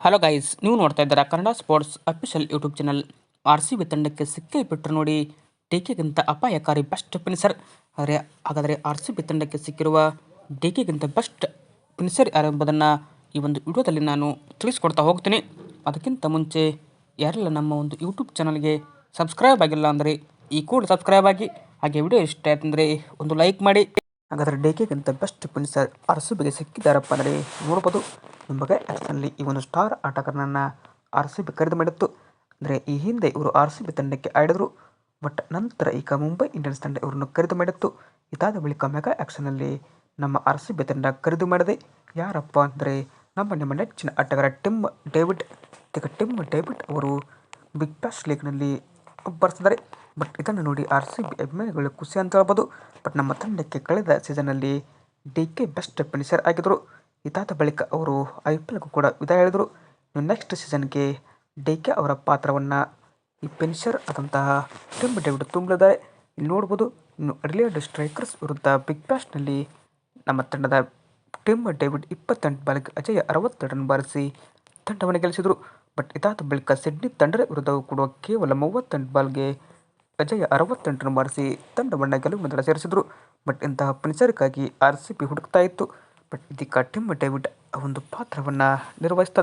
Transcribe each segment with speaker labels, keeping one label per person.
Speaker 1: Hello guys ನೀವು ನೋಡ್ತಾ ಇದ್ದೀರಾ Kannada sports official YouTube channel R C B ತಂಡಕ್ಕೆ ಸಿಕ್ಕೇ ಬಿಟ್ಟರು ನೋಡಿ ಡಿಕೆಗಿಂತ ಅಪಾಯಕಾರಿ ಬೆಸ್ಟ್ ಫಿನಿಸರ್ ಆದರೆ, ಹಾಗಾದರೆ ಆರ್ ಸಿ ಬಿ ತಂಡಕ್ಕೆ ಸಿಕ್ಕಿರುವ ಡಿಕೆಗಿಂತ ಬೆಸ್ಟ್ ಫಿನಿಸರ್ ಯಾರೆಂಬುದನ್ನು ಈ ಒಂದು ವಿಡಿಯೋದಲ್ಲಿ ನಾನು ತಿಳಿಸ್ಕೊಡ್ತಾ ಹೋಗ್ತೀನಿ. ಅದಕ್ಕಿಂತ ಮುಂಚೆ, ಯಾರೆಲ್ಲ ನಮ್ಮ ಒಂದು ಯೂಟ್ಯೂಬ್ ಚಾನಲ್ಗೆ ಸಬ್ಸ್ಕ್ರೈಬ್ ಆಗಿಲ್ಲ ಅಂದರೆ, ಈ ಕೂಡ ಸಬ್ಸ್ಕ್ರೈಬ್ ಆಗಿ, ಹಾಗೆ ವಿಡಿಯೋ ಇಷ್ಟ ಆಯ್ತಂದರೆ ಒಂದು ಲೈಕ್ ಮಾಡಿ. ಹಾಗಾದರೆ ಡೇಕೆಗಿಂತ ಬೆಸ್ಟ್ ಫಿನಿಸರ್ ಆರ್ ಸಿ ಸಿಕ್ಕಿದ್ದಾರಪ್ಪ ಅಂದರೆ ನೋಡ್ಬೋದು. ನಿಮಗೆ ಆ್ಯಕ್ಷನಲ್ಲಿ ಈ ಒಂದು ಸ್ಟಾರ್ ಆಟಗಾರನನ್ನು ಆರ್ ಸಿ ಬಿ ಖರೀದಿ ಮಾಡಿತ್ತು. ಅಂದರೆ ಈ ಹಿಂದೆ ಇವರು ಆರ್ ಸಿ ಬಿ ತಂಡಕ್ಕೆ ಆಡಿದರು. ಬಟ್ ನಂತರ ಈಗ ಮುಂಬೈ ಇಂಡಿಯನ್ಸ್ ತಂಡ ಇವರನ್ನು ಖರೀದಿ ಮಾಡಿತ್ತು. ಇದಾದ ಬಳಿಕ ಮೆಗಾ ಆ್ಯಕ್ಷನಲ್ಲಿ ನಮ್ಮ ಆರ್ ಸಿ ಬಿ ತಂಡ ಖರೀದಿ ಮಾಡಿದೆ. ಯಾರಪ್ಪ ಅಂದರೆ ನಮ್ಮ ನಿಮ್ಮ ನೆಚ್ಚಿನ ಆಟಗಾರ ಟಿಮ್ ಡೇವಿಡ್, ಈಗ ಟಿಮ್ ಡೇವಿಡ್ ಅವರು ಬಿಗ್ ಬ್ಯಾಶ್ ಲೀಗ್ನಲ್ಲಿ ಬರ್ತಿದ್ದಾರೆ. ಬಟ್ ಇದನ್ನು ನೋಡಿ ಆರ್ ಸಿ ಬಿ ಅಭಿಮಾನಿಗಳು ಖುಷಿ ಅಂತ ಹೇಳ್ಬೋದು. ಬಟ್ ನಮ್ಮ ತಂಡಕ್ಕೆ ಕಳೆದ ಸೀಸನ್ನಲ್ಲಿ ಡಿ ಕೆ ಬೆಸ್ಟ್ ಫಿನಿಷರ್ ಆಗಿದ್ದರು ಇದಾದ ಬಳಿಕ ಅವರು ಐ ಪಿ ಎಲ್ಗೂ ಕೂಡ ವಿದಾಯ ಹೇಳಿದರು. ಇನ್ನು ನೆಕ್ಸ್ಟ್ ಸೀಸನ್ಗೆ ಡಿ ಕೆ ಅವರ ಪಾತ್ರವನ್ನು ಈ ಫಿನಿಷರ್ ಆದಂತಹ ಟಿಮ್ ಡೇವಿಡ್ ತುಂಬಲಿದ್ದಾರೆ. ಇಲ್ಲಿ ನೋಡ್ಬೋದು, ಇನ್ನು ಅಡಿಲೇಡ್ ಸ್ಟ್ರೈಕರ್ಸ್ ವಿರುದ್ಧ ಬಿಗ್ ಬ್ಯಾಶ್ನಲ್ಲಿ ನಮ್ಮ ತಂಡದ ಟಿಮ್ ಡೇವಿಡ್ ಇಪ್ಪತ್ತೆಂಟು ಬಾಲಿಗೆ ಅಜಯ ಅರವತ್ತೆರಡು ರನ್ ಬಾರಿಸಿ ತಂಡವನ್ನು ಗೆಲ್ಲಿಸಿದರು. ಬಟ್ ಇದಾದ ಬಳಿಕ ಸಿಡ್ನಿ ತಂಡದ ವಿರುದ್ಧವೂ ಕೂಡ ಕೇವಲ ಮೂವತ್ತೆಂಟು ಬಾಲ್ಗೆ ಅಜಯ ಅರವತ್ತೆಂಟನ್ನು ಬಾರಿಸಿ ತಂಡವನ್ನು ಗೆಲುವಿನ ದಡ ಸೇರಿಸಿದರು. ಬಟ್ ಇಂತಹ ಫಿನಿಷರ್ಗಾಗಿ ಆರ್ ಸಿ ಬಿ ಹುಡುಕ್ತಾ ಇತ್ತು. ಬಟ್ ಇದೀಗ ಟಿಮ್ ಡೇವಿಡ್ ಒಂದು ಪಾತ್ರವನ್ನು ನಿರ್ವಹಿಸ್ತಾ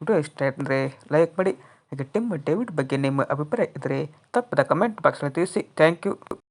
Speaker 1: ವಿಡಿಯೋ ಇಷ್ಟ ಅಂದರೆ ಲೈಕ್ ಮಾಡಿ. ಹಾಗೆ ಟಿಮ್ ಡೇವಿಡ್ ಬಗ್ಗೆ ನಿಮ್ಮ ಅಭಿಪ್ರಾಯ ಇದ್ದರೆ ತಪ್ಪದ ಕಮೆಂಟ್ ಬಾಕ್ಸ್ನಲ್ಲಿ ತಿಳಿಸಿ. Thank you.